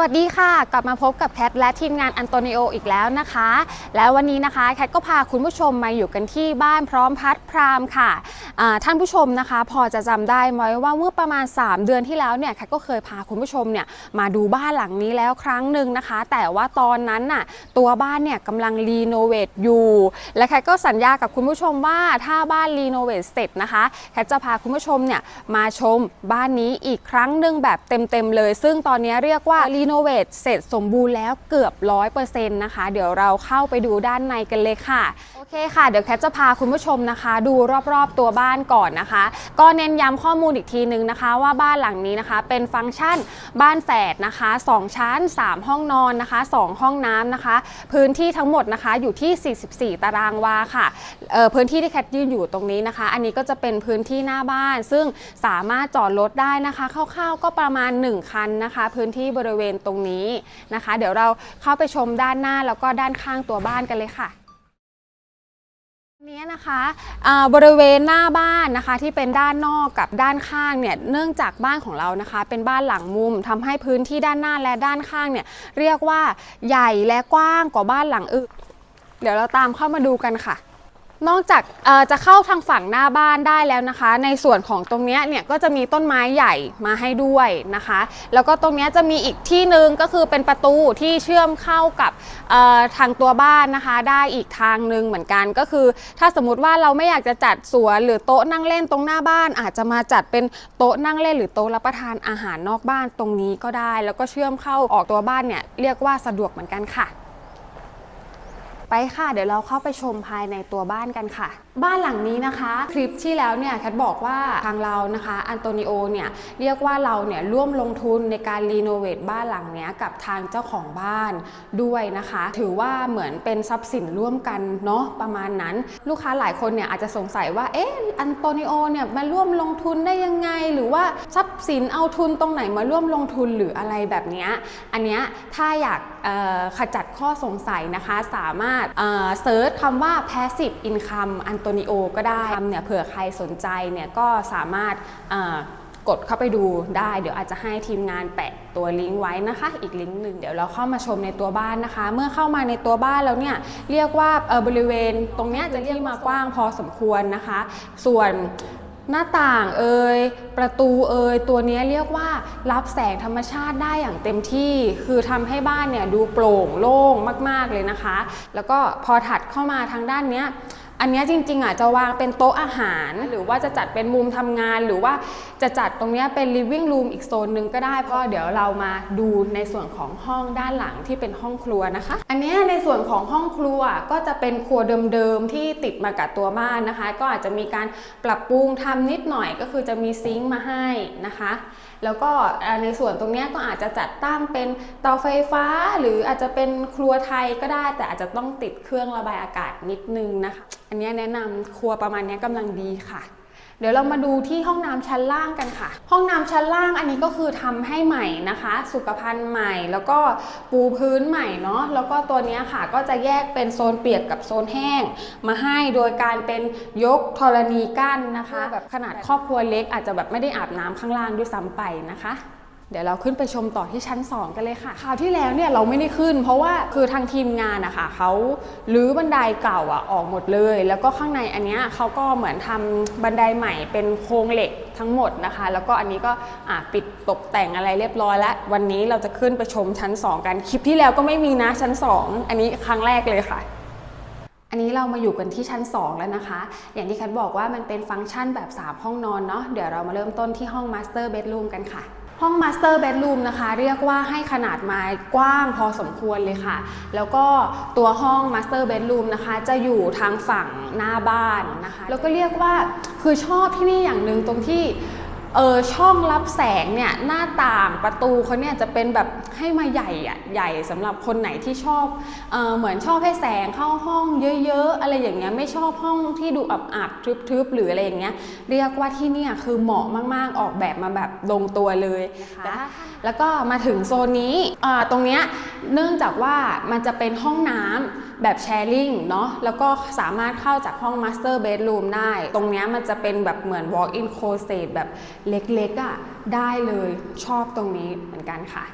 วัสดีค่ะ กลับมาพบกับแคทและทีมงานอันโตนิโออีกแล้วนะคะ แล้ววันนี้นะคะแคทก็พาคุณผู้ชมมาอยู่กันที่บ้านพร้อมพัดพรามค่ะท่านผู้ชมนะคะ พอจะจำได้ไหมว่าเมื่อประมาณ 3 เดือนที่แล้วเนี่ยแคทก็เคยพาคุณผู้ชมเนี่ยมาดูบ้านหลังนี้แล้วครั้งหนึ่งนะคะ แต่ว่าตอนนั้นน่ะตัวบ้านเนี่ยกำลังรีโนเวทอยู่ และแคทก็สัญญากับคุณผู้ชมว่าถ้าบ้านรีโนเวทเสร็จนะคะแคทจะพาคุณผู้ชมเนี่ยมาชมบ้านนี้อีกครั้งหนึ่งแบบเต็มๆเลย ซึ่งตอนนี้เรียกว่ารีโนเวทเสร็จสมบูรณ์แล้วเกือบ 100%นะคะ เดี๋ยวเราเข้าไปดูด้านในกันเลยค่ะ โอเคค่ะ เดี๋ยวแคทจะพาคุณผู้ชมนะคะ ดูรอบๆตัวบ้านก่อนนะคะ ก็เน้นย้ำข้อมูลอีกทีนึงนะคะ ว่าบ้านหลังนี้นะคะ เป็นฟังก์ชันบ้านแฝดนะคะ 2 ชั้น 3 ห้องนอนนะคะ 2 ห้องน้ำนะคะ พื้นที่ทั้งหมดนะคะอยู่ที่ 44 ตารางวาค่ะเอ่อพื้นที่ที่แคทยืนอยู่ตรงนี้นะคะ อันนี้ก็จะเป็นพื้นที่หน้าบ้าน ซึ่งสามารถจอดรถได้นะคะคร่าวๆก็ประมาณ 1 คันนะคะ พื้นที่บริเวณตรงนี้นะคะ เดี๋ยวเราเข้าไปชมด้านหน้าแล้วก็ด้านข้างตัวบ้านกันเลยค่ะนี้นะคะบริเวณหน้าบ้านนะคะที่เป็นด้านนอกกับด้านข้างเนี่ยเนื่องจากบ้านของเรานะคะ เป็นบ้านหลังมุมทำให้พื้นที่ด้านหน้าและด้านข้างเนี่ยเรียกว่าใหญ่และกว้างกว่าบ้านหลังอื่นเดี๋ยวเราตามเข้ามาดูกันค่ะ นอกจากจะเข้าทางฝั่งหน้าบ้านได้แล้วนะคะ ในส่วนของตรงนี้เนี่ยก็จะมีต้นไม้ใหญ่มาให้ด้วยนะคะ แล้วก็ตรงนี้จะมีอีกที่หนึ่งก็คือเป็นประตูที่เชื่อมเข้ากับทางตัวบ้านนะคะ ได้อีกทางหนึ่งเหมือนกันก็คือ ถ้าสมมติว่าเราไม่อยากจะจัดสวนหรือโต๊ะนั่งเล่นตรงหน้าบ้าน อาจจะมาจัดเป็นโต๊ะนั่งเล่นหรือโต๊ะรับประทานอาหารนอกบ้านตรงนี้ก็ได้ แล้วก็เชื่อมเข้าออกตัวบ้านเนี่ยเรียกว่าสะดวกเหมือนกันค่ะ ไปค่ะ เดี๋ยวเราเข้าไปชมภายในตัวบ้านกันค่ะ บ้านหลังนี้นะคะ คลิปที่แล้วเนี่ยแคทบอกว่าทางเรานะคะอันโตนิโอเนี่ยเรียกว่าเราเนี่ยร่วมลงทุนในการรีโนเวทบ้านหลังเนี้ยกับทางเจ้าของบ้านด้วยนะคะ ถือว่าเหมือนเป็นทรัพย์สินร่วมกันเนาะประมาณนั้น ลูกค้าหลายคนเนี่ยอาจจะสงสัยว่าเอ๊ะอันโตนิโอเนี่ยมาร่วมลงทุนได้ยังไง หรือว่าทรัพย์สินเอาทุนตรงไหนมาร่วมลงทุนหรืออะไรแบบนี้อันเนี้ยถ้าอยากขจัดข้อสงสัยนะคะ สามารถเซิร์ชคำว่า passive income อันโตนิโอก็ได้คำเนี่ยเผื่อใครสนใจเนี่ยก็สามารถกดเข้าไปดูได้ เดี๋ยวอาจจะให้ทีมงานแปะตัวลิงก์ไว้นะคะ อีกลิงก์หนึ่งเดี๋ยวเราเข้ามาชมในตัวบ้านนะคะ เมื่อเข้ามาในตัวบ้านแล้วเนี่ยเรียกว่าบริเวณตรงเนี้ยจะเรียกมากว้างพอสมควรนะคะ ส่วน หน้าต่างเอ่ยประตูเอ่ยตัวนี้เรียกว่ารับแสงธรรมชาติได้อย่างเต็มที่ คือทำให้บ้านเนี่ยดูโปร่งโล่งมาก ๆเลยนะคะ แล้วก็พอถัดเข้ามาทางด้านเนี้ย อันนี้จริงๆอะจะวางเป็นโต๊ะอาหาร หรือว่าจะจัดเป็นมุมทำงาน หรือว่าจะจัดตรงนี้เป็น living room อีกโซนหนึ่งก็ได้ เพราะเดี๋ยวเรามาดูในส่วนของห้องด้านหลังที่เป็นห้องครัวนะคะ อันนี้ในส่วนของห้องครัวก็จะเป็นครัวเดิมๆที่ติดมากับตัวบ้านนะคะ ก็อาจจะมีการปรับปรุงทำนิดหน่อยก็คือจะมีซิงค์มาให้นะคะ แล้วก็ในส่วนตรงนี้ก็อาจจะจัดตั้งเป็นเตาไฟฟ้า หรืออาจจะเป็นครัวไทยก็ได้ แต่อาจจะต้องติดเครื่องระบายอากาศนิดนึงนะคะ อันนี้แนะนำครัวประมาณนี้กำลังดีค่ะ เดี๋ยวเรามาดูที่ห้องน้ำชั้นล่างกันค่ะ ห้องน้ำชั้นล่างอันนี้ก็คือทำให้ใหม่นะคะ สุขภัณฑ์ใหม่ แล้วก็ปูพื้นใหม่เนาะแล้วก็ตัวนี้ค่ะก็จะแยกเป็นโซนเปียกกับโซนแห้ง มาให้โดยการเป็นยกธรณีกั้นนะคะ แบบขนาดครอบครัวเล็กอาจจะแบบไม่ได้อาบน้ำข้างล่างด้วยซ้ำไปนะคะ เดี๋ยวเราขึ้นไปชมต่อที่ชั้น 2 กันเลยค่ะ คราวที่แล้วเนี่ยเราไม่ได้ขึ้น เพราะว่าคือทางทีมงานนะคะเขารื้อบันไดเก่าอะออกหมดเลย แล้วก็ข้างในอันเนี้ยเขาก็เหมือนทำบันไดใหม่เป็นโครงเหล็กทั้งหมดนะคะ แล้วก็อันนี้ก็ปิดตกแต่งอะไรเรียบร้อยแล้ว วันนี้เราจะขึ้นไปชมชั้น 2 กัน คลิปที่แล้วก็ไม่มีนะชั้น 2 อันนี้ครั้งแรกเลยค่ะอันนี้เรามาอยู่กันที่ชั้น 2 แล้วนะคะ อย่างที่คัดบอกว่ามันเป็นฟังก์ชันแบบ 3 ห้องนอนเนาะ เดี๋ยวเรามาเริ่มต้นที่ห้อง Master Bedroom กันค่ะ ห้อง Master Bedroom นะคะ เรียกว่าให้ขนาดไม้กว้างพอสมควรเลยค่ะ แล้วก็ตัวห้อง Master Bedroom นะคะ จะอยู่ทางฝั่งหน้าบ้านนะคะ แล้วก็เรียกว่าคือชอบที่นี่อย่างหนึ่งตรงที่ เออช่องรับแสงเนี่ยหน้าต่างประตูเขาเนี่ยจะเป็นแบบให้มาใหญ่อะใหญ่สำหรับคนไหนที่ชอบเออเหมือนชอบให้แสงเข้าห้องเยอะๆ อะไรอย่างเงี้ยไม่ชอบห้องที่ดูอับๆทึบๆหรืออะไรอย่างเงี้ยเรียกว่าที่เนี่ยคือเหมาะมากๆออกแบบมาแบบลงตัวเลยนะคะแล้วก็มาถึงโซนนี้อ่าตรงเนี้ยเนื่องจากว่ามันจะเป็นห้องน้ำ แบบแชร์ลิงเนาะแล้วก็สามารถเข้าจากห้อง Master Bedroom ได้ ตรงเนี้ยมันจะเป็นแบบเหมือน Walk-in closet แบบเล็กๆอะ่ะได้เลยชอบตรงนี้เหมือนกันค่ะ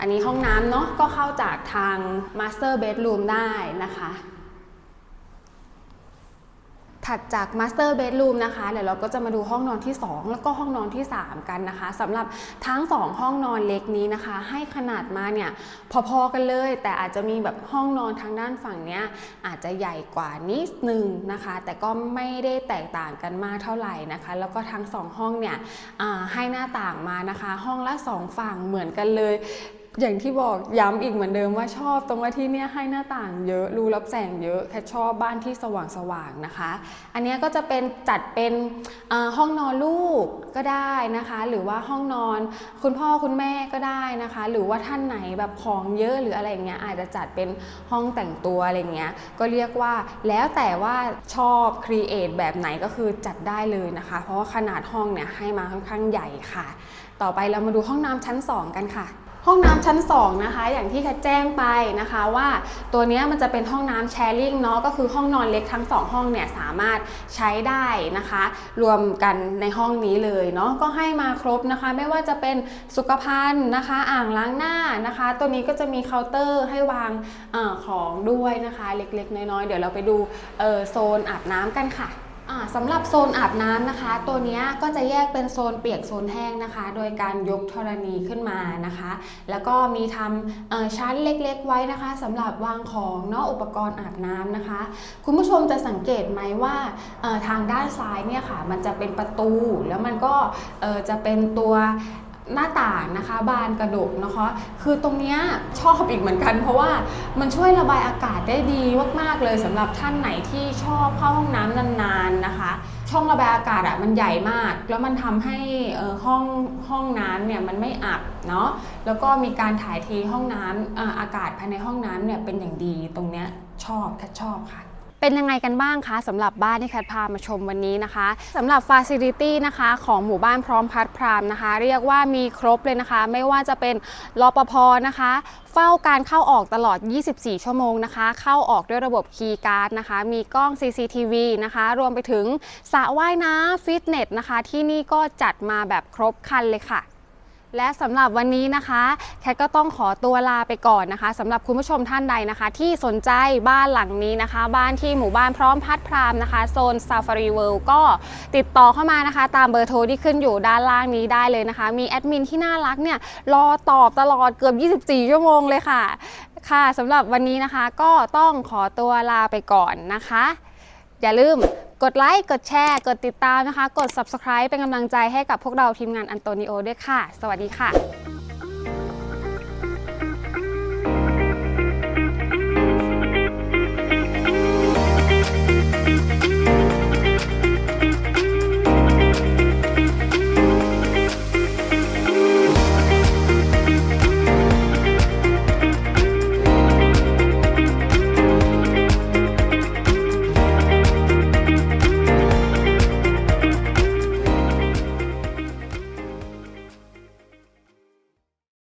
อันนี้ห้องน้ำเนาะก็เข้าจากทาง Master Bedroom ได้นะคะ ถัดจาก Master Bedroom นะคะเดี๋ยวเราก็จะมาดูห้องนอนที่ 2 แล้วก็ห้องนอนที่ 3 กันนะคะสำหรับทั้ง 2 ห้องนอนเล็กนี้นะคะ ให้ขนาดมาเนี่ยพอๆกันเลย แต่อาจจะมีแบบห้องนอนทางด้านฝั่งเนี้ยอาจจะใหญ่กว่านิดนึงนะคะ แต่ก็ไม่ได้แตกต่างกันมากเท่าไหร่นะคะ แล้วก็ทั้ง 2 ห้องเนี่ยให้หน้าต่างมานะคะ ห้องละ 2 ฝั่งเหมือนกันเลย อย่างที่บอกย้ำอีกเหมือนเดิมว่าชอบตรงว่าที่เนี่ยให้หน้าต่างเยอะรูรับแสงเยอะแค่ชอบบ้านที่สว่างๆนะคะ อันนี้ก็จะเป็นจัดเป็นห้องนอนลูกก็ได้นะคะ หรือว่าห้องนอนคุณพ่อคุณแม่ก็ได้นะคะ หรือว่าท่านไหนแบบของเยอะหรืออะไรเงี้ยอาจจะจัดเป็นห้องแต่งตัวอะไรเงี้ยก็เรียกว่าแล้วแต่ว่าชอบครีเอทแบบไหนก็คือจัดได้เลยนะคะ เพราะว่าขนาดห้องเนี่ยให้มาค่อนข้างใหญ่ค่ะ ต่อไปเรามาดูห้องน้ำชั้น 2 กันค่ะ ห้องน้ำชั้น 2 นะคะ อย่างที่แคทแจ้งไปนะคะว่าตัวนี้มันจะเป็นห้องน้ำแชร์ลิงเนาะก็คือห้องนอนเล็กทั้ง 2 ห้องเนี่ยสามารถใช้ได้นะคะ รวมกันในห้องนี้เลยเนาะก็ให้มาครบนะคะ ไม่ว่าจะเป็นสุขภัณฑ์นะคะ อ่างล้างหน้านะคะ ตัวนี้ก็จะมีเคาน์เตอร์ให้วางอาของด้วยนะคะ เล็กๆ น้อยๆ เดี๋ยวเราไปดูโซนอาบน้ำกันค่ะ สำหรับโซนอาบน้ำนะคะ ตัวนี้ก็จะแยกเป็นโซนเปียกโซนแห้งนะคะ โดยการยกธรณีขึ้นมานะคะ แล้วก็มีทำชั้นเล็กๆไว้นะคะสำหรับวางของเนาะอุปกรณ์อาบน้ำนะคะ คุณผู้ชมจะสังเกตไหมว่าทางด้านซ้ายเนี่ยค่ะ มันจะเป็นประตูแล้วมันก็จะเป็นตัว หน้าต่างนะคะ บานกระดกนะคะ คือตรงเนี้ยชอบอีกเหมือนกัน เพราะว่ามันช่วยระบายอากาศได้ดีมากๆเลยสำหรับท่านไหนที่ชอบเข้าห้องน้ำนานๆนะคะ ช่องระบายอากาศอะมันใหญ่มาก แล้วมันทำให้ห้องห้องน้ำเนี่ยมันไม่อับเนาะแล้วก็มีการถ่ายเทห้องน้ำออากาศภายในห้องน้ำเนี่ยเป็นอย่างดีตรงเนี้ยชอบค่ชอบค่ะ เป็นยังไงกันบ้างคะสำหรับบ้านที่แคทพามาชมวันนี้นะคะสำหรับฟ a ซิลิตี้นะคะของหมู่บ้านพร้อมพัดพรามนะคะ เรียกว่ามีครบเลยนะคะ ไม่ว่าจะเป็นรปภนะคะ เฝ้าการเข้าออกตลอด 24 ชั่วโมงนะคะ เข้าออกด้วยระบบคีย์การ์ดนะคะ มีกล้อง CCTV นะคะ รวมไปถึงสระว่ายน้ำฟิตเนสนะคะ ที่นี่ก็จัดมาแบบครบคันเลยค่ะ และสำหรับวันนี้นะคะแคทก็ต้องขอตัวลาไปก่อนนะคะสำหรับคุณผู้ชมท่านใดนะคะ ที่สนใจบ้านหลังนี้นะคะ บ้านที่หมู่บ้านพร้อมพัดพรามนะคะโซน Safari World ก็ติดต่อเข้ามานะคะ ตามเบอร์โทรที่ขึ้นอยู่ด้านล่างนี้ได้เลยนะคะ มีแอดมินที่น่ารักเนี่ยรอตอบตลอดเกือบ 24 ชั่วโมงเลยค่ะ ค่ะสำหรับวันนี้นะคะก็ต้องขอตัวลาไปก่อนนะคะ อย่าลืมกดไลค์ กดแชร์ กดติดตามนะคะ กด subscribe เป็นกำลังใจให้กับพวกเราทีมงานอันโตนิโอด้วยค่ะ สวัสดีค่ะ